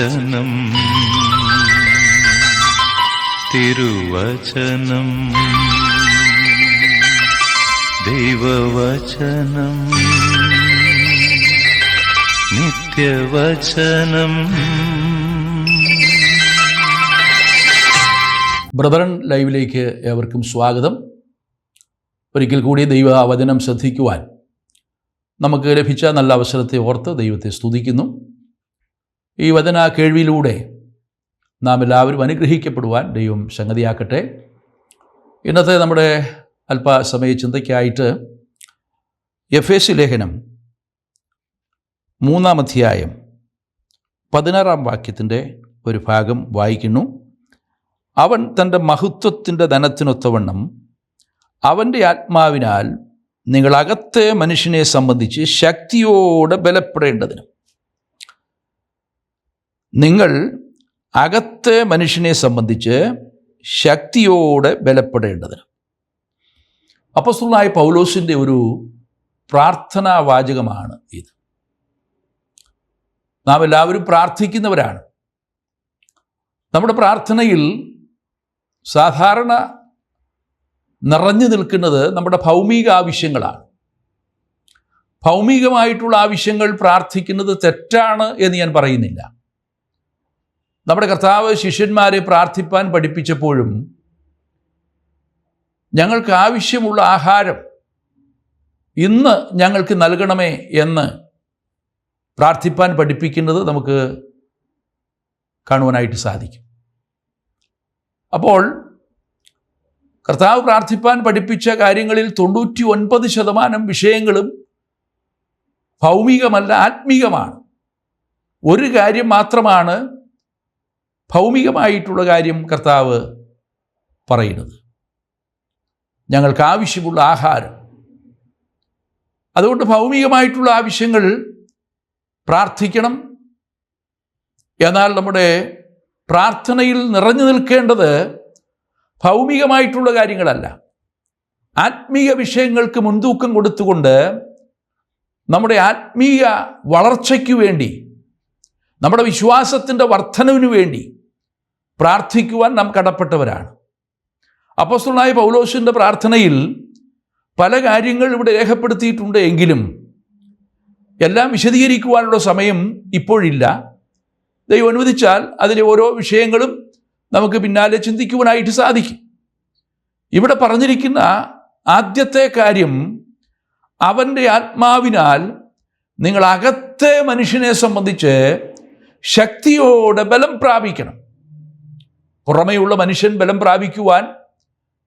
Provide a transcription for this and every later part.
വചനം. തിരുവചനം. ദൈവവചനം. നിത്യവചനം. ബ്രദറൻ ലൈവിലേക്ക് ഏവർക്കും സ്വാഗതം. ഒരിക്കൽ കൂടി ദൈവ വചനം ശ്രദ്ധിക്കുവാൻ നമുക്ക് ലഭിച്ച നല്ല അവസരത്തെ ഓർത്ത് ദൈവത്തെ സ്തുതിക്കുന്നു. ഈ വചന കേൾവിയിലൂടെ നാം എല്ലാവരും അനുഗ്രഹിക്കപ്പെടുവാൻ ദൈവം സംഗതിയാക്കട്ടെ. ഇന്നത്തെ നമ്മുടെ അല്പസമയ ചിന്തയ്ക്കായിട്ട് എഫ് എസ് ലേഖനം മൂന്നാം അധ്യായം പതിനാറാം വാക്യത്തിന്റെ ഒരു ഭാഗം വായിക്കുന്നു. അവൻ തന്റെ മഹത്വത്തിന്റെ ധനത്തിനൊത്തവണ്ണം അവന്റെ ആത്മാവിനാൽ നിങ്ങളകത്തെ മനുഷ്യനെ സംബന്ധിച്ച് ശക്തിയോടെ ബലപ്പെടേണ്ടതിന് നിങ്ങൾ അകത്തെ മനുഷ്യനെ സംബന്ധിച്ച് ശക്തിയോടെ ബലപ്പെടേണ്ടതിന്. അപ്പസ്തുള്ളായ പൗലോസിന്റെ ഒരു പ്രാർത്ഥനാ വാചകമാണ് ഇത്. നാം എല്ലാവരും പ്രാർത്ഥിക്കുന്നവരാണ്. നമ്മുടെ പ്രാർത്ഥനയിൽ സാധാരണ നിറഞ്ഞു നിൽക്കുന്നത് നമ്മുടെ ഭൗമിക ആവശ്യങ്ങളാണ്. ഭൗമികമായിട്ടുള്ള ആവശ്യങ്ങൾ പ്രാർത്ഥിക്കുന്നത് തെറ്റാണ് എന്ന് ഞാൻ പറയുന്നില്ല. നമ്മുടെ കർത്താവ് ശിഷ്യന്മാരെ പ്രാർത്ഥിപ്പാൻ പഠിപ്പിച്ചപ്പോഴും ഞങ്ങൾക്ക് ആവശ്യമുള്ള ആഹാരം ഇന്ന് ഞങ്ങൾക്ക് നൽകണമേ എന്ന് പ്രാർത്ഥിപ്പാൻ പഠിപ്പിക്കുന്നത് നമുക്ക് കാണുവാനായിട്ട് സാധിക്കും. അപ്പോൾ കർത്താവ് പ്രാർത്ഥിപ്പാൻ പഠിപ്പിച്ച കാര്യങ്ങളിൽ തൊണ്ണൂറ്റി ഒൻപത് ശതമാനം വിഷയങ്ങളും ഭൗമികമല്ല ആത്മീകമാണ്. ഒരു കാര്യം മാത്രമാണ് ഭൗമികമായിട്ടുള്ള കാര്യം കർത്താവ് പറയുന്നത്. ഞങ്ങൾക്ക് ആവശ്യമുള്ള ആഹാരം. അതുകൊണ്ട് ഭൗമികമായിട്ടുള്ള ആവശ്യങ്ങൾ പ്രാർത്ഥിക്കണം. എന്നാൽ നമ്മുടെ പ്രാർത്ഥനയിൽ നിറഞ്ഞു നിൽക്കേണ്ടത് ഭൗമികമായിട്ടുള്ള കാര്യങ്ങളല്ല. ആത്മീയ വിഷയങ്ങൾക്ക് മുൻതൂക്കം കൊടുത്തുകൊണ്ട് നമ്മുടെ ആത്മീയ വളർച്ചയ്ക്ക് വേണ്ടി നമ്മുടെ വിശ്വാസത്തിന്റെ വർധനവിന് വേണ്ടി പ്രാർത്ഥിക്കുവാൻ നാം കടപ്പെട്ടവരാണ്. അപ്പോസ്തലനായ പൗലോസിന്റെ പ്രാർത്ഥനയിൽ പല കാര്യങ്ങൾ ഇവിടെ രേഖപ്പെടുത്തിയിട്ടുണ്ട് എങ്കിലും എല്ലാം വിശദീകരിക്കുവാനുള്ള സമയം ഇപ്പോഴില്ല. ദൈവം അനുവദിച്ചാൽ അതിലെ ഓരോ വിഷയങ്ങളും നമുക്ക് പിന്നാലെ ചിന്തിക്കുവാനായിട്ട് സാധിക്കും. ഇവിടെ പറഞ്ഞിരിക്കുന്ന ആദ്യത്തെ കാര്യം അവന്റെ ആത്മാവിനാൽ നിങ്ങൾ അകത്തെ മനുഷ്യനെ സംബന്ധിച്ച് ശക്തിയോടെ ബലം പ്രാപിക്കണം. പുറമെയുള്ള മനുഷ്യൻ ബലം പ്രാപിക്കുവാൻ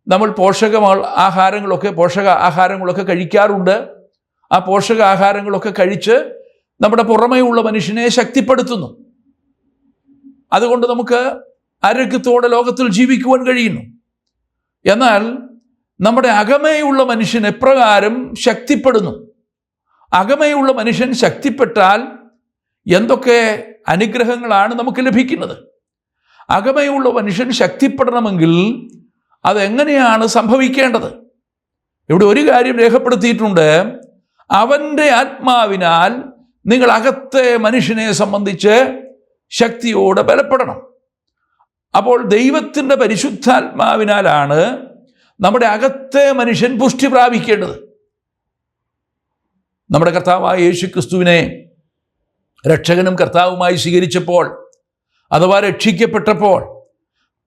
നമ്മൾ പോഷക ആഹാരങ്ങളൊക്കെ പോഷക ആഹാരങ്ങളൊക്കെ കഴിക്കാറുണ്ട്. ആ പോഷക ആഹാരങ്ങളൊക്കെ കഴിച്ച് നമ്മുടെ പുറമെയുള്ള മനുഷ്യനെ ശക്തിപ്പെടുത്തുന്നു. അതുകൊണ്ട് നമുക്ക് ആരോഗ്യത്തോടെ ലോകത്തിൽ ജീവിക്കുവാൻ കഴിയുന്നു. എന്നാൽ നമ്മുടെ അകമേയുള്ള മനുഷ്യൻ എപ്രകാരം ശക്തിപ്പെടുന്നു? അകമേയുള്ള മനുഷ്യൻ ശക്തിപ്പെട്ടാൽ എന്തൊക്കെ അനുഗ്രഹങ്ങളാണ് നമുക്ക് ലഭിക്കുന്നത്? അകമയുള്ള മനുഷ്യൻ ശക്തിപ്പെടണമെങ്കിൽ അതെങ്ങനെയാണ് സംഭവിക്കേണ്ടത്? ഇവിടെ ഒരു കാര്യം രേഖപ്പെടുത്തിയിട്ടുണ്ട്. അവന്റെ ആത്മാവിനാൽ നിങ്ങൾ അകത്തെ മനുഷ്യനെ സംബന്ധിച്ച് ശക്തിയോടെ ബലപ്പെടണം. അപ്പോൾ ദൈവത്തിന്റെ പരിശുദ്ധാത്മാവിനാലാണ് നമ്മുടെ അകത്തെ മനുഷ്യൻ പുഷ്ടി പ്രാപിക്കേണ്ടത്. നമ്മുടെ കർത്താവായ യേശു ക്രിസ്തുവിനെ രക്ഷകനും കർത്താവുമായി സ്വീകരിച്ചപ്പോൾ അഥവാ രക്ഷിക്കപ്പെട്ടപ്പോൾ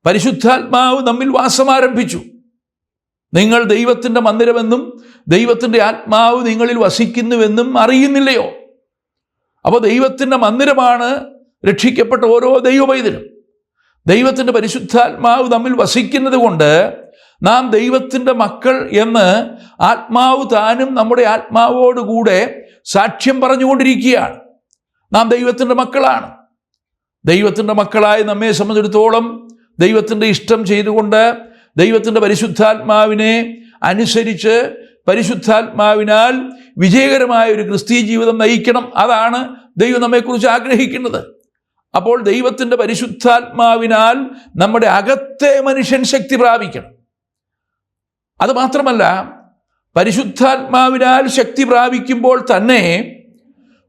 പരിശുദ്ധാത്മാവ് നമ്മിൽ വാസമാരംഭിച്ചു. നിങ്ങൾ ദൈവത്തിന്റെ മന്ദിരമെന്നും ദൈവത്തിന്റെ ആത്മാവ് നിങ്ങളിൽ വസിക്കുന്നുവെന്നും അറിയുന്നില്ലയോ? അപ്പോൾ ദൈവത്തിന്റെ മന്ദിരമാണ് രക്ഷിക്കപ്പെട്ട ഓരോ ദൈവവൈദ്യനും ദൈവത്തിന്റെ പരിശുദ്ധാത്മാവ് നമ്മിൽ വസിക്കുന്നത് കൊണ്ട് നാം ദൈവത്തിന്റെ മക്കൾ എന്ന് ആത്മാവ് താനും നമ്മുടെ ആത്മാവോടുകൂടെ സാക്ഷ്യം പറഞ്ഞുകൊണ്ടിരിക്കുകയാണ്. നാം ദൈവത്തിന്റെ മക്കളാണ്. ദൈവത്തിന്റെ മക്കളായി നമ്മെ സംബന്ധിച്ചിടത്തോളം ദൈവത്തിന്റെ ഇഷ്ടം ചെയ്തുകൊണ്ട് ദൈവത്തിന്റെ പരിശുദ്ധാത്മാവിനെ അനുസരിച്ച് പരിശുദ്ധാത്മാവിനാൽ വിജയകരമായ ഒരു ക്രിസ്തീയ ജീവിതം നയിക്കണം. അതാണ് ദൈവം നമ്മെക്കുറിച്ച് ആഗ്രഹിക്കുന്നത്. അപ്പോൾ ദൈവത്തിന്റെ പരിശുദ്ധാത്മാവിനാൽ നമ്മുടെ അകത്തെ മനുഷ്യൻ ശക്തി പ്രാപിക്കണം. അത് മാത്രമല്ല പരിശുദ്ധാത്മാവിനാൽ ശക്തി പ്രാപിക്കുമ്പോൾ തന്നെ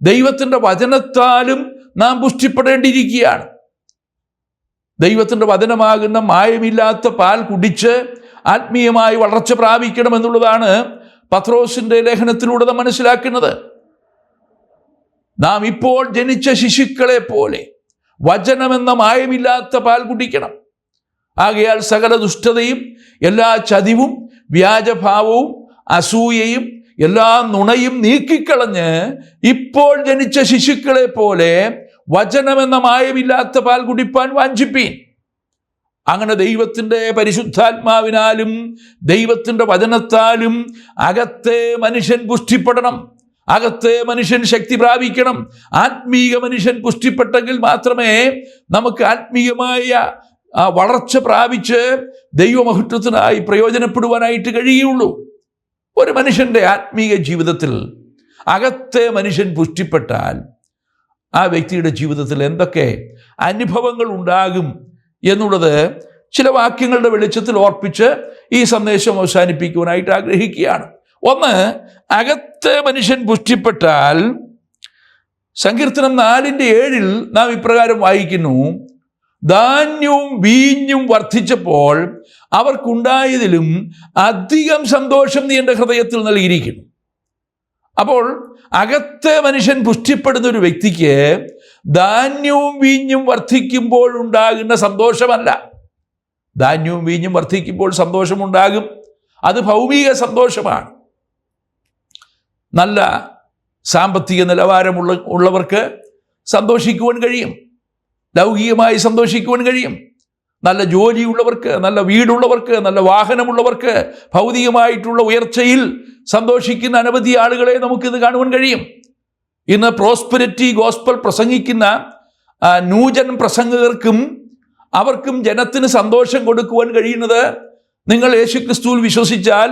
ദൈവത്തിന്റെ വചനത്താലും നാം പുഷ്ടിപ്പെടേണ്ടിയിരിക്കുകയാണ്. ദൈവത്തിന്റെ വചനമാകുന്ന മായമില്ലാത്ത പാൽ കുടിച്ച് ആത്മീയമായി വളർച്ച പ്രാപിക്കണം എന്നുള്ളതാണ് പത്രോസിന്റെ ലേഖനത്തിലൂടെ നാം മനസ്സിലാക്കുന്നത്. നാം ഇപ്പോൾ ജനിച്ച ശിശുക്കളെ പോലെ വചനമെന്ന മായമില്ലാത്ത പാൽ കുടിക്കണം. ആകയാൽ സകല ദുഷ്ടതയും എല്ലാ ചതിവും വ്യാജഭാവവും അസൂയയും എല്ലാ നുണയും നീക്കിക്കളഞ്ഞ് ഇപ്പോൾ ജനിച്ച ശിശുക്കളെ പോലെ വചനമെന്ന മായമില്ലാത്ത പാൽ കുടിപ്പാൻ വാഞ്ചിപ്പീൻ. അങ്ങനെ ദൈവത്തിന്റെ പരിശുദ്ധാത്മാവിനാലും ദൈവത്തിന്റെ വചനത്താലും അകത്തെ മനുഷ്യൻ പുഷ്ടിപ്പെടണം. അകത്തെ മനുഷ്യൻ ശക്തി പ്രാപിക്കണം. ആത്മീക മനുഷ്യൻ പുഷ്ടിപ്പെട്ടെങ്കിൽ മാത്രമേ നമുക്ക് ആത്മീയമായ വളർച്ച പ്രാപിച്ച് ദൈവമഹത്വത്തിനായി പ്രയോജനപ്പെടുവാനായിട്ട് കഴിയുള്ളൂ. ഒരു മനുഷ്യന്റെ ആത്മീയ ജീവിതത്തിൽ അകത്തെ മനുഷ്യൻ പുഷ്ടിപ്പെട്ടാൽ ആ വ്യക്തിയുടെ ജീവിതത്തിൽ എന്തൊക്കെ അനുഭവങ്ങൾ ഉണ്ടാകും എന്നുള്ളത് ചില വാക്യങ്ങളുടെ വെളിച്ചത്തിൽ ഓർപ്പിച്ച് ഈ സന്ദേശം അവസാനിപ്പിക്കുവാനായിട്ട് ആഗ്രഹിക്കുകയാണ്. ഒന്ന് അകത്തെ മനുഷ്യൻ പുഷ്ടിപ്പെട്ടാൽ സങ്കീർത്തനം നാലിന്റെ ഏഴിൽ നാം ഇപ്രകാരം വായിക്കുന്നു. ധാന്യവും വീഞ്ഞും വർദ്ധിച്ചപ്പോൾ അവർക്കുണ്ടായതിലും അധികം സന്തോഷം നീ എന്റെ ഹൃദയത്തിൽ നൽകിയിരിക്കുന്നു. അപ്പോൾ അകത്ത് മനുഷ്യൻ പുഷ്ടിപ്പെടുന്ന ഒരു വ്യക്തിക്ക് ധാന്യവും വീഞ്ഞും വർദ്ധിക്കുമ്പോൾ ഉണ്ടാകുന്ന സന്തോഷമല്ല. ധാന്യവും വീഞ്ഞും വർദ്ധിക്കുമ്പോൾ സന്തോഷമുണ്ടാകും. അത് ഭൗമിക സന്തോഷമാണ്. നല്ല സാമ്പത്തിക നിലവാരമുള്ള ഉള്ളവർക്ക് സന്തോഷിക്കുവാൻ കഴിയും. ലൗകികമായി സന്തോഷിക്കുവാൻ കഴിയും. നല്ല ജോലിയുള്ളവർക്ക് നല്ല വീടുള്ളവർക്ക് നല്ല വാഹനമുള്ളവർക്ക് ഭൗതികമായിട്ടുള്ള ഉയർച്ചയിൽ സന്തോഷിക്കുന്ന അനവധി ആളുകളെ നമുക്കിത് കാണുവാൻ കഴിയും. ഇന്ന് പ്രോസ്പെരിറ്റി ഗോസ്പൽ പ്രസംഗിക്കുന്ന നൂജൻ പ്രസംഗകർക്കും അവർക്കും ജനത്തിന് സന്തോഷം കൊടുക്കുവാൻ കഴിയുന്നത് നിങ്ങൾ യേശുക്രിസ്തുവിൽ വിശ്വസിച്ചാൽ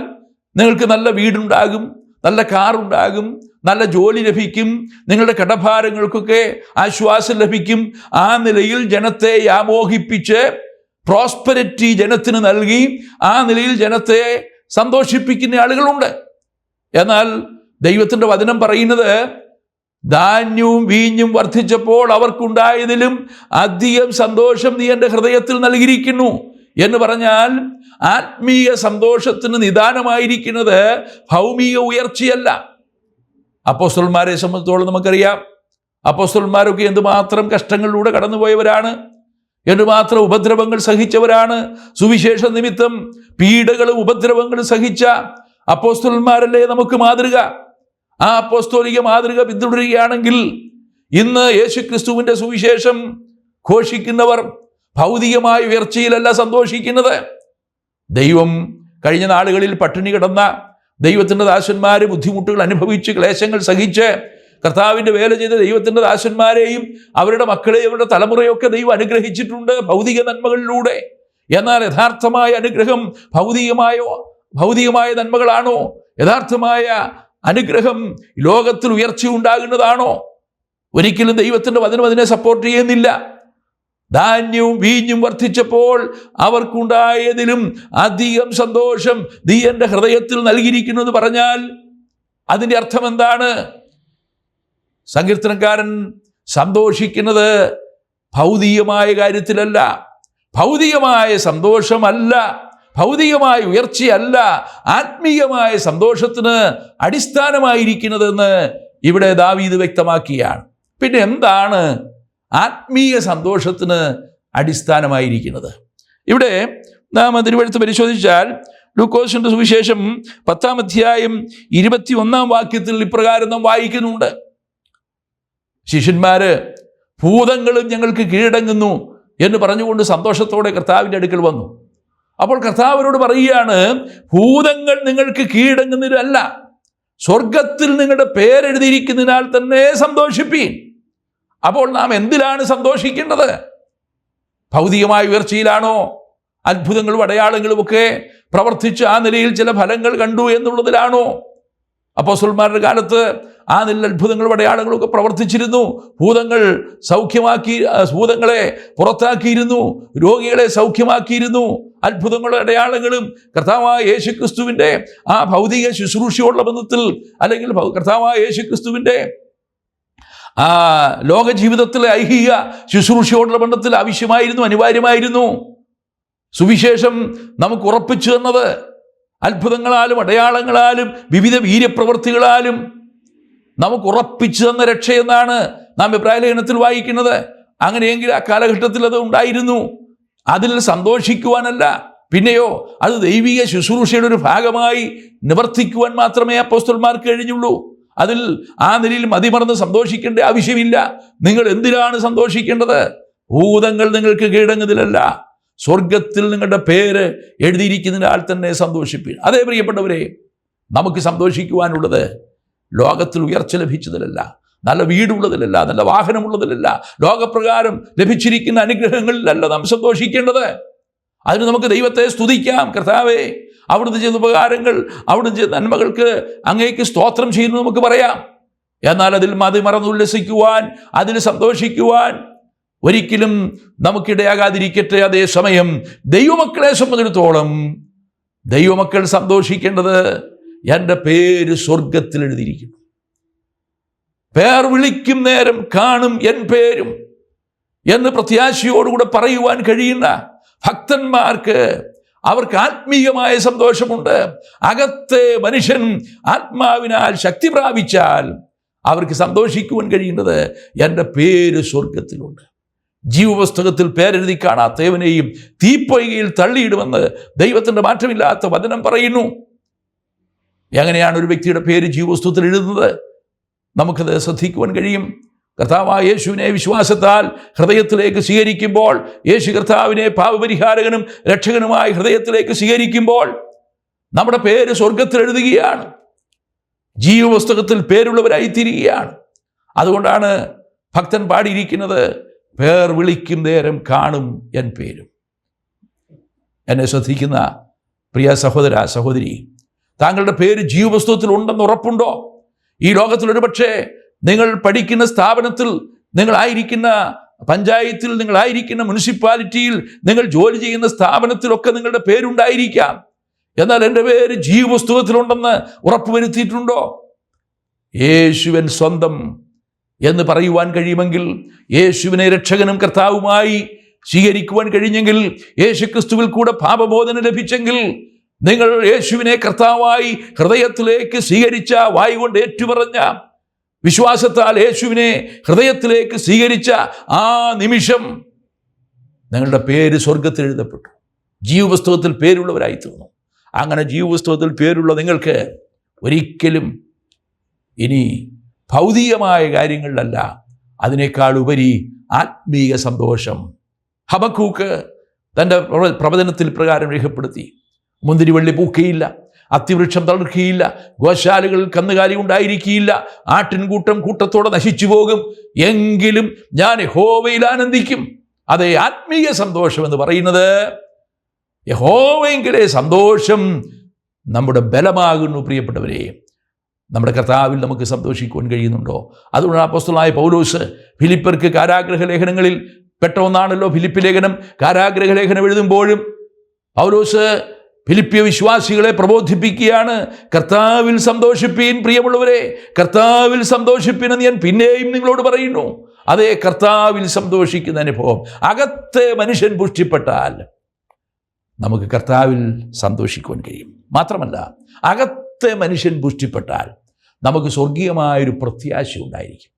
നിങ്ങൾക്ക് നല്ല വീടുണ്ടാകും നല്ല കാറുണ്ടാകും നല്ല ജോലി ലഭിക്കും നിങ്ങളുടെ കടഭാരങ്ങൾക്കൊക്കെ ആശ്വാസം ലഭിക്കും. ആ നിലയിൽ ജനത്തെ വ്യാമോഹിപ്പിച്ച് പ്രോസ്പെരിറ്റി ജനത്തിന് നൽകി ആ നിലയിൽ ജനത്തെ സന്തോഷിപ്പിക്കുന്ന ആളുകളുണ്ട്. എന്നാൽ ദൈവത്തിന്റെ വചനം പറയുന്നത് ധാന്യവും വീഞ്ഞും വർദ്ധിച്ചപ്പോൾ അവർക്കുണ്ടായതിലും അധികം സന്തോഷം നീ എന്റെ ഹൃദയത്തിൽ നൽകിയിരിക്കുന്നു എന്ന് പറഞ്ഞാൽ ആത്മീയ സന്തോഷത്തിന് നിദാനമായിരിക്കുന്നത് ഭൗമിക ഉയർച്ചയല്ല. അപ്പോസ്റ്റൽമാരെ സംബന്ധിച്ചോളം നമുക്കറിയാം. അപ്പോസ്റ്റൽമാരൊക്കെ എന്തുമാത്രം കഷ്ടങ്ങളിലൂടെ കടന്നുപോയവരാണ്. എന്തുമാത്രം ഉപദ്രവങ്ങൾ സഹിച്ചവരാണ്. സുവിശേഷ നിമിത്തം പീഡകളും ഉപദ്രവങ്ങളും സഹിച്ച അപ്പോസ്തോലന്മാരല്ലേ നമുക്ക് മാതൃക? ആ അപ്പോസ്തോലിക മാതൃക പിന്തുടരുകയാണെങ്കിൽ ഇന്ന് യേശു ക്രിസ്തുവിന്റെ സുവിശേഷം ഘോഷിക്കുന്നവർ ഭൗതികമായ ഉയർച്ചയിലല്ല സന്തോഷിക്കുന്നത്. ദൈവം കഴിഞ്ഞ നാളുകളിൽ പട്ടിണി കിടന്ന ദൈവത്തിന്റെ ദാസന്മാർ ബുദ്ധിമുട്ടുകൾ അനുഭവിച്ച് ക്ലേശങ്ങൾ സഹിച്ച് കർത്താവിന്റെ വേല ചെയ്ത ദൈവത്തിന്റെ ദാസന്മാരെയും അവരുടെ മക്കളെയും അവരുടെ തലമുറയൊക്കെ ദൈവം അനുഗ്രഹിച്ചിട്ടുണ്ട് ഭൗതിക നന്മകളിലൂടെ. എന്നാൽ യഥാർത്ഥമായ അനുഗ്രഹം ഭൗതികമായോ ഭൗതികമായ നന്മകളാണോ? യഥാർത്ഥമായ അനുഗ്രഹം ലോകത്തിൽ ഉയർച്ച ഉണ്ടാകുന്നതാണോ? ഒരിക്കലും ദൈവത്തിന്റെ വചനം അതിനെ സപ്പോർട്ട് ചെയ്യുന്നില്ല. ധാന്യവും വീഞ്ഞും വർദ്ധിച്ചപ്പോൾ അവർക്കുണ്ടായതിലും അധികം സന്തോഷം നീ എന്റെ ഹൃദയത്തിൽ നൽകിയിരിക്കുന്നു എന്ന് പറഞ്ഞാൽ അതിന്റെ അർത്ഥം എന്താണ് സങ്കീർത്തനക്കാരൻ സന്തോഷിക്കുന്നത് ഭൗതികമായ കാര്യത്തിലല്ല. ഭൗതികമായ സന്തോഷമല്ല. ഭൗതികമായ ഉയർച്ചയല്ല. ആത്മീയമായ സന്തോഷത്തിന് അടിസ്ഥാനമായിരിക്കുന്നതെന്ന് ഇവിടെ ദാവീദ് വ്യക്തമാക്കിയാണ്. പിന്നെ എന്താണ് ആത്മീയ സന്തോഷത്തിന് അടിസ്ഥാനമായിരിക്കുന്നത്? ഇവിടെ നാം തിരുവഴുത്ത് പരിശോധിച്ചാൽ ലൂക്കോസിന്റെ സുവിശേഷം പത്താം അധ്യായം ഇരുപത്തി ഒന്നാം വാക്യത്തിൽ ഇപ്രകാരം നാം വായിക്കുന്നുണ്ട്. ശിഷ്യന്മാര് ഭൂതങ്ങളും ഞങ്ങൾക്ക് കീഴടങ്ങുന്നു എന്ന് പറഞ്ഞുകൊണ്ട് സന്തോഷത്തോടെ കർത്താവിന്റെ അടുക്കൽ വന്നു. അപ്പോൾ കർത്താവിനോട് പറയുകയാണ് ഭൂതങ്ങൾ നിങ്ങൾക്ക് കീഴടങ്ങുന്നതിലല്ല സ്വർഗത്തിൽ നിങ്ങളുടെ പേരെഴുതിയിരിക്കുന്നതിനാൽ തന്നെ സന്തോഷിപ്പീൻ. അപ്പോൾ നാം എന്തിലാണ് സന്തോഷിക്കേണ്ടത്? ഭൗതികമായ ഉയർച്ചയിലാണോ? അത്ഭുതങ്ങളും അടയാളങ്ങളും ഒക്കെ പ്രവർത്തിച്ച് ആ നിലയിൽ ചില ഫലങ്ങൾ കണ്ടു എന്നുള്ളതിലാണോ? അപ്പോസുൽമാരുടെ കാലത്ത് ആ നില അത്ഭുതങ്ങളും അടയാളങ്ങളും ഒക്കെ പ്രവർത്തിച്ചിരുന്നു. ഭൂതങ്ങൾ സൗഖ്യമാക്കി ഭൂതങ്ങളെ പുറത്താക്കിയിരുന്നു. രോഗികളെ സൗഖ്യമാക്കിയിരുന്നു. അത്ഭുതങ്ങളും അടയാളങ്ങളും കർത്താവായ യേശുക്രിസ്തുവിന്റെ ആ ഭൗതിക ശുശ്രൂഷയുള്ള ബന്ധത്തിൽ അല്ലെങ്കിൽ കർത്താവായ യേശുക്രിസ്തുവിന്റെ ആ ലോകജീവിതത്തിലെ ഐഹിക ശുശ്രൂഷയോടുള്ള ബന്ധത്തിൽ ആവശ്യമായിരുന്നു അനിവാര്യമായിരുന്നു. സുവിശേഷം നമുക്ക് ഉറപ്പിച്ചു തന്നത് അത്ഭുതങ്ങളാലും അടയാളങ്ങളാലും വിവിധ വീര്യപ്രവൃത്തികളാലും നമുക്ക് ഉറപ്പിച്ചു തന്ന രക്ഷയെന്നാണ് നാം ഇബ്രാഹിം ലേഖനത്തിൽ വായിക്കുന്നത്. അങ്ങനെയെങ്കിൽ ആ കാലഘട്ടത്തിൽ അത് ഉണ്ടായിരുന്നു. അതിൽ സന്തോഷിക്കുവാനല്ല പിന്നെയോ അത് ദൈവിക ശുശ്രൂഷയുടെ ഒരു ഭാഗമായി നിവർത്തിക്കുവാൻ മാത്രമേ അപ്പോസ്തലന്മാർക്ക് കഴിഞ്ഞുള്ളൂ. അതിൽ ആ നിലയിൽ മതിമറന്ന് സന്തോഷിക്കേണ്ട ആവശ്യമില്ല. നിങ്ങൾ എന്തിനാണ് സന്തോഷിക്കേണ്ടത്? ഭൂതങ്ങൾ നിങ്ങൾക്ക് കീഴടങ്ങുന്നില്ലല്ല സ്വർഗത്തിൽ നിങ്ങളുടെ പേര് എഴുതിയിരിക്കുന്നതിനാൽ തന്നെ സന്തോഷിപ്പിൻ. അതേ പ്രിയപ്പെട്ടവരെ നമുക്ക് സന്തോഷിക്കുവാനുള്ളത് ലോകത്തിൽ ഉയർച്ച ലഭിച്ചതിലല്ല. നല്ല വീടുള്ളതിലല്ല നല്ല വാഹനമുള്ളതിലല്ല. ലോകപ്രകാരം ലഭിച്ചിരിക്കുന്ന അനുഗ്രഹങ്ങളിലല്ല നാം സന്തോഷിക്കേണ്ടത്. അതിന് നമുക്ക് ദൈവത്തെ സ്തുതിക്കാം. കർത്താവേ അവിടുന്ന് ചെയ്ത ഉപകാരങ്ങൾ അവിടുന്ന് ചെയ്ത നന്മകൾക്ക് അങ്ങേക്ക് സ്തോത്രം ചെയ്യുന്നു നമുക്ക് പറയാം. എന്നാൽ അതിൽ മതി മറന്നുല്ലസിക്കുവാൻ അതിൽ സന്തോഷിക്കുവാൻ ഒരിക്കലും നമുക്കിടയാകാതിരിക്കട്ടെ അതേസമയം ദൈവമക്കളെ സംബന്ധിച്ചിടത്തോളം ദൈവമക്കൾ സന്തോഷിക്കേണ്ടത് എന്റെ പേര് സ്വർഗത്തിൽ എഴുതിയിരിക്കുന്നു. പേർ വിളിക്കും നേരം കാണും എൻ പേരും എന്ന് പ്രത്യാശയോടുകൂടെ പറയുവാൻ കഴിയുന്ന ഭക്തന്മാർക്ക് അവർക്ക് ആത്മീയമായ സന്തോഷമുണ്ട്. അകത്തെ മനുഷ്യൻ ആത്മാവിനാൽ ശക്തി പ്രാപിച്ചാൽ അവർക്ക് സന്തോഷിക്കുവാൻ കഴിയുന്നത് എന്റെ പേര് സ്വർഗത്തിലുണ്ട് ജീവപുസ്തകത്തിൽ പേരെഴുതി കാണാത്തവനെയും തീപ്പൊയ്കയിൽ തള്ളിയിടുമെന്ന് ദൈവത്തിന്റെ മാറ്റമില്ലാത്ത വചനം പറയുന്നു. എങ്ങനെയാണ് ഒരു വ്യക്തിയുടെ പേര് ജീവസ്തുത്തിൽ എഴുതുന്നത്? നമുക്കത് ശ്രദ്ധിക്കുവാൻ കഴിയും. കർത്താവായ യേശുവിനെ വിശ്വാസത്താൽ ഹൃദയത്തിലേക്ക് സ്വീകരിക്കുമ്പോൾ യേശു കർത്താവിനെ പാപപരിഹാരകനും രക്ഷകനുമായി ഹൃദയത്തിലേക്ക് സ്വീകരിക്കുമ്പോൾ നമ്മുടെ പേര് സ്വർഗത്തിൽ എഴുതുകയാണ്. ജീവപുസ്തകത്തിൽ പേരുള്ളവരായി തീരുകയാണ് അതുകൊണ്ടാണ് ഭക്തൻ പാടിയിരിക്കുന്നത് പേർ വിളിക്കും നേരം കാണും എൻ പേരും. എന്നെ ശ്രദ്ധിക്കുന്ന പ്രിയ സഹോദര സഹോദരി താങ്കളുടെ പേര് ജീവപുസ്തകത്തിൽ ഉണ്ടെന്ന് ഉറപ്പുണ്ടോ? ഈ ലോകത്തിൽ ഒരുപക്ഷെ നിങ്ങൾ പഠിക്കുന്ന സ്ഥാപനത്തിൽ നിങ്ങളായിരിക്കുന്ന പഞ്ചായത്തിൽ നിങ്ങളായിരിക്കുന്ന മുനിസിപ്പാലിറ്റിയിൽ നിങ്ങൾ ജോലി ചെയ്യുന്ന സ്ഥാപനത്തിലൊക്കെ നിങ്ങളുടെ പേരുണ്ടായിരിക്കാം. എന്നാൽ എന്റെ പേര് ജീവപുസ്തകത്തിലുണ്ടെന്ന് ഉറപ്പുവരുത്തിയിട്ടുണ്ടോ? യേശുവൻ സ്വന്തം എന്ന് പറയുവാൻ കഴിയുമെങ്കിൽ യേശുവിനെ രക്ഷകനും കർത്താവുമായി സ്വീകരിക്കുവാൻ കഴിഞ്ഞെങ്കിൽ യേശുക്രിസ്തുവിൽ കൂടെ പാപബോധന ലഭിച്ചെങ്കിൽ നിങ്ങൾ യേശുവിനെ കർത്താവായി ഹൃദയത്തിലേക്ക് സ്വീകരിച്ച വായി കൊണ്ട് ഏറ്റുപറഞ്ഞ വിശ്വാസത്താൽ യേശുവിനെ ഹൃദയത്തിലേക്ക് സ്വീകരിച്ച ആ നിമിഷം നിങ്ങളുടെ പേര് സ്വർഗത്തിൽ എഴുതപ്പെട്ടു. ജീവപുസ്തകത്തിൽ പേരുള്ളവരായി തീർന്നു അങ്ങനെ ജീവപുസ്തകത്തിൽ പേരുള്ള നിങ്ങൾക്ക് ഒരിക്കലും ഇനി ഭൗതികമായ കാര്യങ്ങളിലല്ല അതിനേക്കാൾ ഉപരി ആത്മീയ സന്തോഷം. ഹബക്കൂക്ക് തന്റെ പ്രവചനത്തിൽ പ്രകാരം രേഖപ്പെടുത്തി മുന്തിരിവള്ളി പൂക്കുകയില്ല അത്തിവൃക്ഷം തളർക്കുകയില്ല ഗോശാലകളിൽ കന്നുകാലി ഉണ്ടായിരിക്കുകയില്ല ആട്ടിൻകൂട്ടം കൂട്ടത്തോടെ നശിച്ചു പോകും എങ്കിലും ഞാൻ യഹോവയിൽ ആനന്ദിക്കും. അതേ ആത്മീയ സന്തോഷം എന്ന് പറയുന്നത് യഹോവയെങ്കിലെ സന്തോഷം നമ്മുടെ ബലമാകുന്നു പ്രിയപ്പെട്ടവരെ. നമ്മുടെ കർത്താവിൽ നമുക്ക് സന്തോഷിക്കുവാൻ കഴിയുന്നുണ്ടോ? അതുകൊണ്ട് അപ്പോസ്തലനായ പൗലോസ് ഫിലിപ്പർക്ക് കാരാഗ്രഹ ലേഖനങ്ങളിൽ പെട്ട ഒന്നാണല്ലോ ഫിലിപ്പ് ലേഖനം കാരാഗ്രഹ ലേഖനം എഴുതുമ്പോഴും പൗലോസ് ഫിലിപ്പിയ വിശ്വാസികളെ പ്രബോധിപ്പിക്കുകയാണ്. കർത്താവിൽ സന്തോഷിപ്പീൻ പ്രിയമുള്ളവരെ കർത്താവിൽ സന്തോഷിപ്പീനെന്ന് ഞാൻ പിന്നെയും നിങ്ങളോട് പറയുന്നു. അതേ കർത്താവിൽ സന്തോഷിക്കുന്ന അനുഭവം. അകത്തെ മനുഷ്യൻ പുഷ്ടിപ്പെട്ടാൽ നമുക്ക് കർത്താവിൽ സന്തോഷിക്കുവാൻ കഴിയും. മാത്രമല്ല അകത്തെ മനുഷ്യൻ പുഷ്ടിപ്പെട്ടാൽ നമുക്ക് സ്വർഗീയമായൊരു പ്രത്യാശ ഉണ്ടായിരിക്കും.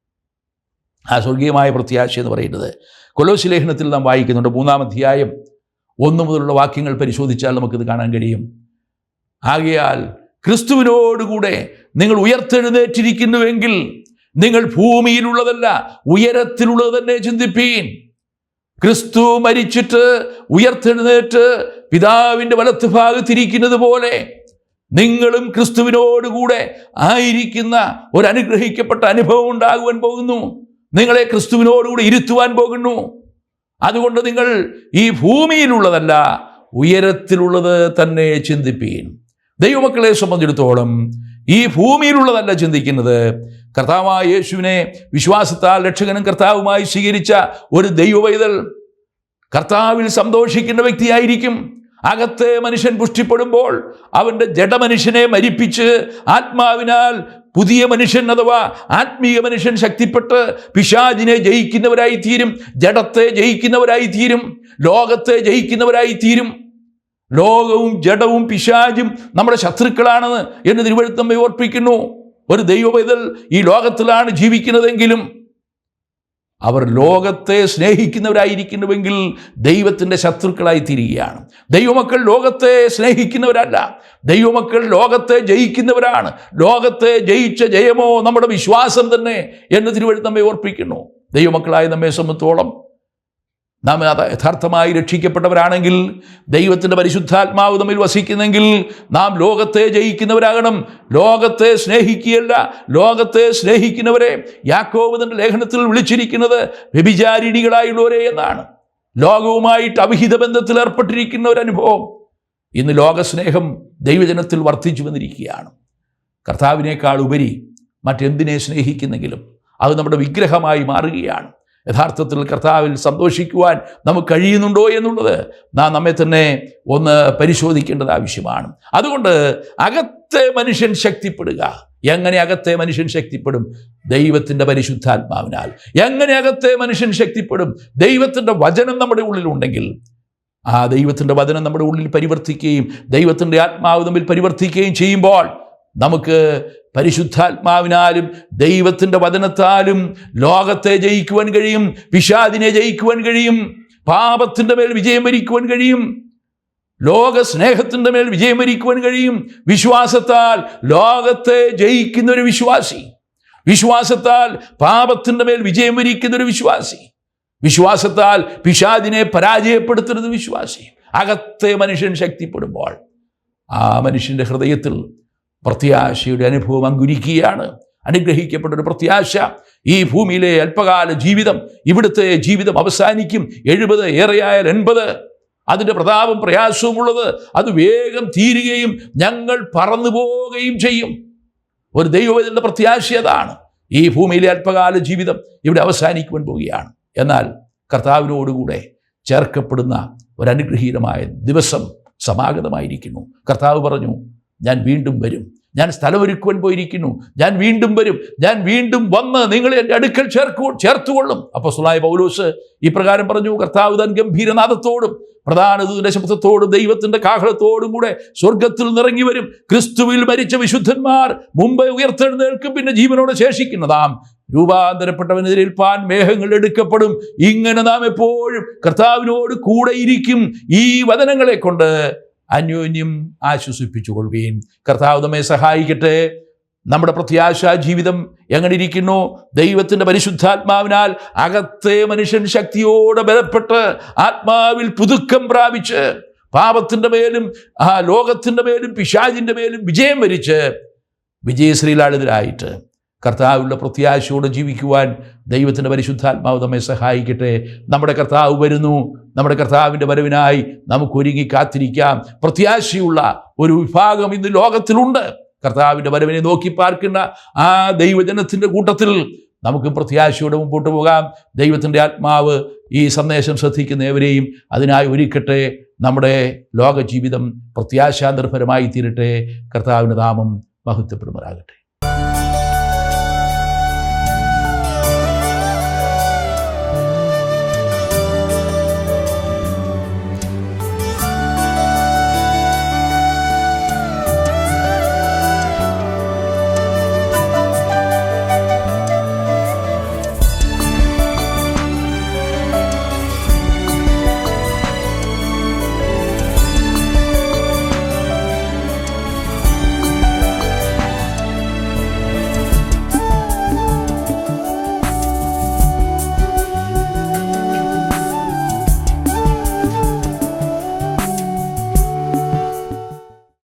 ആ സ്വർഗീയമായ പ്രത്യാശ എന്ന് പറയുന്നത് കൊലോശി ലേഖനത്തിൽ നാം വായിക്കുന്നുണ്ട്. മൂന്നാം അധ്യായം ഒന്ന് മുതലുള്ള വാക്യങ്ങൾ പരിശോധിച്ചാൽ നമുക്കിത് കാണാൻ കഴിയും. ആകയാൽ ക്രിസ്തുവിനോടുകൂടെ നിങ്ങൾ ഉയർത്തെഴുന്നേറ്റിരിക്കുന്നുവെങ്കിൽ നിങ്ങൾ ഭൂമിയിലുള്ളതല്ല ഉയരത്തിലുള്ളത് തന്നെ ചിന്തിപ്പീൻ. ക്രിസ്തു മരിച്ചിട്ട് ഉയർത്തെഴുന്നേറ്റ് പിതാവിന്റെ വലത്ത് ഭാഗത്തിരിക്കുന്നത് പോലെ നിങ്ങളും ക്രിസ്തുവിനോടുകൂടെ ആയിരിക്കുന്ന ഒരു അനുഗ്രഹിക്കപ്പെട്ട അനുഭവം ഉണ്ടാകുവാൻ പോകുന്നു. നിങ്ങളെ ക്രിസ്തുവിനോടുകൂടി ഇരുത്തുവാൻ പോകുന്നു. അതുകൊണ്ട് നിങ്ങൾ ഈ ഭൂമിയിലുള്ളതല്ല ഉയരത്തിലുള്ളത് തന്നെ ചിന്തിപ്പീൻ. ദൈവമക്കളെ സംബന്ധിച്ചിടത്തോളം ഈ ഭൂമിയിലുള്ളതല്ല ചിന്തിക്കുന്നത്. കർത്താവായ യേശുവിനെ വിശ്വാസത്താൽ രക്ഷകനും കർത്താവുമായി സ്വീകരിച്ച ഒരു ദൈവവൈതൽ കർത്താവിൽ സന്തോഷിക്കുന്ന വ്യക്തിയായിരിക്കും. അകത്തെ മനുഷ്യൻ പുഷ്ടിപ്പെടുമ്പോൾ അവന്റെ ജഡമനുഷ്യനെ മരിപ്പിച്ച് ആത്മാവിനാൽ പുതിയ മനുഷ്യൻ അഥവാ ആത്മീയ മനുഷ്യൻ ശക്തിപ്പെട്ട് പിശാജിനെ ജയിക്കുന്നവരായി തീരും ജഡത്തെ ജയിക്കുന്നവരായി തീരും ലോകത്തെ ജയിക്കുന്നവരായി തീരും ലോകവും ജഡവും പിശാജും നമ്മുടെ ശത്രുക്കളാണെന്ന് എന്ന് തിരുവഴുത്തമ്മ ഓർപ്പിക്കുന്നു. ഒരു ദൈവപൈതൽ ഈ ലോകത്തിലാണ് ജീവിക്കുന്നതെങ്കിലും അവർ ലോകത്തെ സ്നേഹിക്കുന്നവരായിരിക്കുന്നുവെങ്കിൽ ദൈവത്തിന്റെ ശത്രുക്കളായി തീരുകയാണ്. ദൈവമക്കൾ ലോകത്തെ സ്നേഹിക്കുന്നവരല്ല. ദൈവമക്കൾ ലോകത്തെ ജയിക്കുന്നവരാണ്. ലോകത്തെ ജയിച്ച ജയമോ നമ്മുടെ വിശ്വാസം തന്നെ എന്ന് തിരുവഴുത്തമ്മയെ ഓർപ്പിക്കുന്നു. ദൈവമക്കളായ നമ്മെ സംബന്ധിച്ചോളം നാം യഥാർത്ഥമായി രക്ഷിക്കപ്പെട്ടവരാണെങ്കിൽ ദൈവത്തിന്റെ പരിശുദ്ധാത്മാവ് തമ്മിൽ വസിക്കുന്നെങ്കിൽ നാം ലോകത്തെ ജയിക്കുന്നവരാകണം. ലോകത്തെ സ്നേഹിക്കുകയല്ല ലോകത്തെ സ്നേഹിക്കുന്നവരെ യാക്കോബ് തന്റെ ലേഖനത്തിൽ വിളിച്ചിരിക്കുന്നത് വ്യഭിചാരിണികളായുള്ളവരെ എന്നാണ്. ലോകവുമായിട്ട് അവിഹിത ബന്ധത്തിൽ ഏർപ്പെട്ടിരിക്കുന്ന ഒരു അനുഭവം. ഇന്ന് ലോകസ്നേഹം ദൈവജനത്തിൽ വർദ്ധിച്ചു വന്നിരിക്കുകയാണ്. കർത്താവിനേക്കാൾ ഉപരി മറ്റെന്തിനെ സ്നേഹിക്കുന്നെങ്കിലും അത് നമ്മുടെ വിഗ്രഹമായി മാറുകയാണ്. യഥാർത്ഥത്തിൽ കർത്താവിൽ സന്തോഷിക്കുവാൻ നമുക്ക് കഴിയുന്നുണ്ടോ എന്നുള്ളത് നാം നമ്മെ തന്നെ ഒന്ന് പരിശോധിക്കേണ്ടത് ആവശ്യമാണ്. അതുകൊണ്ട് അകത്തെ മനുഷ്യൻ ശക്തിപ്പെടുക. എങ്ങനെ അകത്തെ മനുഷ്യൻ ശക്തിപ്പെടും? ദൈവത്തിന്റെ പരിശുദ്ധാത്മാവിനാൽ. എങ്ങനെ അകത്തെ മനുഷ്യൻ ശക്തിപ്പെടും? ദൈവത്തിന്റെ വചനം നമ്മുടെ ഉള്ളിലുണ്ടെങ്കിൽ. ആ ദൈവത്തിന്റെ വചനം നമ്മുടെ ഉള്ളിൽ പരിവർത്തിക്കുകയും ദൈവത്തിന്റെ ആത്മാവ് തമ്മിൽ പരിവർത്തിക്കുകയും ചെയ്യുമ്പോൾ നമുക്ക് പരിശുദ്ധാത്മാവിനാലും ദൈവത്തിന്റെ വചനത്താലും ലോകത്തെ ജയിക്കുവാൻ കഴിയും പിശാദിനെ ജയിക്കുവാൻ കഴിയും പാപത്തിന്റെ മേൽ വിജയം വരിക്കുവാൻ കഴിയും ലോക സ്നേഹത്തിന്റെ മേൽ വിജയം വരിക്കുവാൻ കഴിയും. വിശ്വാസത്താൽ ലോകത്തെ ജയിക്കുന്ന ഒരു വിശ്വാസി വിശ്വാസത്താൽ പാപത്തിന്റെ മേൽ വിജയം വരിക്കുന്ന ഒരു വിശ്വാസി വിശ്വാസത്താൽ പിശാദിനെ പരാജയപ്പെടുത്തുന്നത് വിശ്വാസി. അകത്തെ മനുഷ്യൻ ശക്തിപ്പെടുമ്പോൾ ആ മനുഷ്യന്റെ ഹൃദയത്തിൽ പ്രത്യാശയുടെ അനുഭവം അങ്കുരിക്കുകയാണ്. അനുഗ്രഹിക്കപ്പെട്ട ഒരു പ്രത്യാശ. ഈ ഭൂമിയിലെ അല്പകാല ജീവിതം ഇവിടുത്തെ ജീവിതം അവസാനിക്കും. എഴുപത് ഏറെയായാൽ എൺപത്. അതിന്റെ പ്രതാപം പ്രയാസവും ഉള്ളത് അത് വേഗം തീരുകയും ഞങ്ങൾ പറന്നു പോവുകയും ചെയ്യും. ഒരു ദൈവവേദന പ്രത്യാശ അതാണ്. ഈ ഭൂമിയിലെ അല്പകാല ജീവിതം ഇവിടെ അവസാനിക്കുവാൻ പോവുകയാണ്. എന്നാൽ കർത്താവിനോടുകൂടെ ചേർക്കപ്പെടുന്ന ഒരു അനുഗ്രഹീതമായ ദിവസം സമാഗതമായിരിക്കുന്നു. കർത്താവ് പറഞ്ഞു ഞാൻ വീണ്ടും വരും. ഞാൻ സ്ഥലമൊരുക്കുവാൻ പോയിരിക്കുന്നു. ഞാൻ വീണ്ടും വരും. ഞാൻ വീണ്ടും വന്ന് നിങ്ങളെ എന്റെ അടുക്കൽ ചേർക്കു ചേർത്തുകൊള്ളും. അപ്പോൾ സുലായ പൗലോസ് ഇപ്രകാരം പറഞ്ഞു കർത്താവ് തൻ ഗംഭീരനാഥത്തോടും പ്രധാന ശബ്ദത്തോടും ദൈവത്തിന്റെ കാഹളത്തോടും കൂടെ സ്വർഗത്തിൽ നിറങ്ങി വരും. ക്രിസ്തുവിൽ മരിച്ച വിശുദ്ധന്മാർ മുമ്പേ ഉയർത്തെഴുന്നേൽക്കും പിന്നെ ജീവനോടെ ശേഷിക്കുന്നതാം. രൂപാന്തരപ്പെട്ടവനെതിരേൽപ്പാൻ മേഘങ്ങൾ എടുക്കപ്പെടും. ഇങ്ങനെ നാം എപ്പോഴും കർത്താവിനോട് കൂടെ ഇരിക്കും ഈ വചനങ്ങളെ കൊണ്ട് അന്യോന്യം ആശ്വസിപ്പിച്ചുകൊള്ളുകയും. കർത്താവ് നമ്മെ സഹായിക്കട്ടെ. നമ്മുടെ പ്രത്യാശാ ജീവിതം എങ്ങനെ ഇരിക്കുന്നു ദൈവത്തിന്റെ പരിശുദ്ധാത്മാവിനാൽ അകത്തെ മനുഷ്യൻ ശക്തിയോടെ ബലപ്പെട്ട് ആത്മാവിൽ പുതുക്കം പ്രാപിച്ച് പാപത്തിന്റെ മേലും ആ ലോകത്തിന്റെ മേലും പിശാചിന്റെ മേലും വിജയം വരിച്ച് വിജയശ്രീലാളിതരായിട്ട് കർത്താവിലുള്ള പ്രത്യാശയോടെ ജീവിക്കുവാൻ ദൈവത്തിന്റെ പരിശുദ്ധാത്മാവ് നമ്മെ സഹായിക്കട്ടെ. നമ്മുടെ കർത്താവ് വരുന്നു. നമ്മുടെ കർത്താവിന്റെ വരവിനായി നമുക്ക് ഒരുങ്ങി കാത്തിരിക്കാം. പ്രത്യാശയുള്ള ഒരു വിഭാഗം ഇന്ന് ലോകത്തിലുണ്ട്. കർത്താവിന്റെ വരവിനെ നോക്കി പാർക്കുന്ന ആ ദൈവജനത്തിന്റെ കൂട്ടത്തിൽ നമുക്ക് പ്രത്യാശയോടെ മുമ്പോട്ട് പോകാം. ദൈവത്തിന്റെ ആത്മാവ് ഈ സന്ദേശം ശ്രദ്ധിക്കുന്ന ഏവരെയും അതിനായി ഒരുക്കട്ടെ. നമ്മുടെ ലോകജീവിതം ജീവിതം പ്രത്യാശാനിർഭരമായി തീരട്ടെ കർത്താവിന്റെ നാമം മഹത്വപ്പെടുമാറാകട്ടെ.